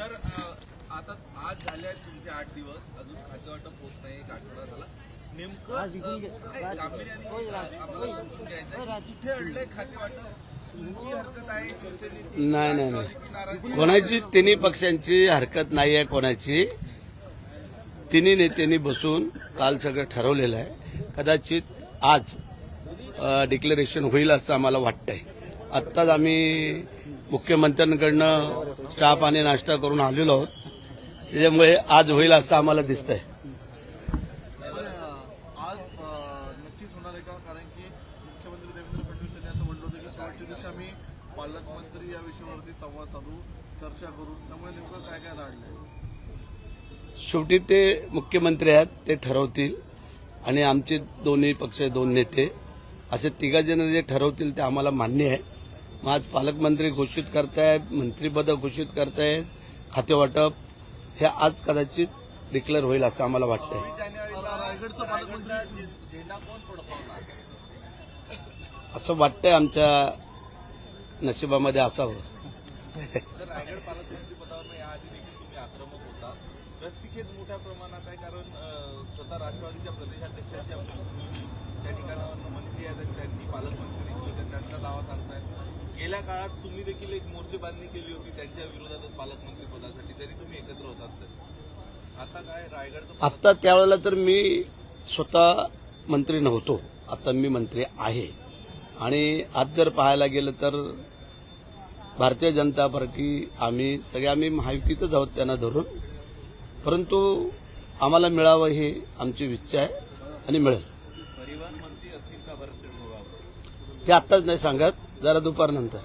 Sir आता आज झाले आहेत तुमचे आठ दिवस. अजून खातेवाटप होत नाही एक आठवडा झाला. नेमकं अ, काय गांभीर्याने अ, आम्हाला समजून घ्यायचं आहे. कुठे अडलंय खातेवाटप तुमची हरकत आहे शिवसेनेची. नाही नाही राष्ट्रवादीची नाही कोणाची? तिन्ही पक्षांची हरकत नाही आहे कोणाची. तिन्ही नेत्यांनी बसून काल सगळं ठरवलेलं आहे. कदाचित आज डिक्लेरेशन होईल असं आम्हाला वाटतंय. आत्ताच आम्ही मुख्यमंत्र्यांकडनं चहा पाणी नाश्ता करून आलेलो आहोत. त्याच्यामुळे आज होईल असं आम्हाला दिसतंय. आहे का? कारण की मुख्यमंत्री देवेंद्र फडणवीस यांनी असं म्हटलं होतं की शेवटच्या दिवशी आम्ही पालकमंत्री या विषयावरती संवाद साधू चर्चा करू. त्यामुळे नेमकं काय काय राहिलंय? शेवटी ते मुख्यमंत्री आहेत ते ठरवतील. आणि आमचे दोन्ही पक्ष दोन नेते असे तिघा जण जे ठरवतील ते आम्हाला मान्य आहे. मग आज पालकमंत्री घोषित करतायत मंत्रिपद घोषित करतायत खातेवाटप हे आज कदाचित डिक्लेअर होईल असं आम्हाला वाटतंय. असं वाटतंय आमच्या नशिबामध्ये असावं मोठ्या प्रमाणात आहे कारण स्वतः राष्ट्रवादीच्या प्रदेशाध्यक्षांच्या मुलगी त्या ठिकाणावर मंत्री आहेत आणि त्यांनी पालकमंत्री होते त्यांचा दावा सांगतायत त्या काळात तुम्ही देखील एक मोर्चेबांधणी केली होती त्यांच्या विरोधातच पालकमंत्री पदासाठी तरी तुम्ही एकत्र होतात तर आता काय रायगडचं आता त्यावेळेला तर मी स्वतः मंत्री नव्हतो. आता मी मंत्री आहे. आणि आज जर पाहायला गेलं तर भारतीय जनता पार्टी आम्ही सगळे आम्ही महायुतीतच आहोत त्यांना धरून. परंतु आम्हाला मिळावं ही आमची इच्छा आहे आणि मिळेल. परिवहन मंत्री असतील का? भरत ते आत्ताच नाही सांगत जरा दुपारनंतर.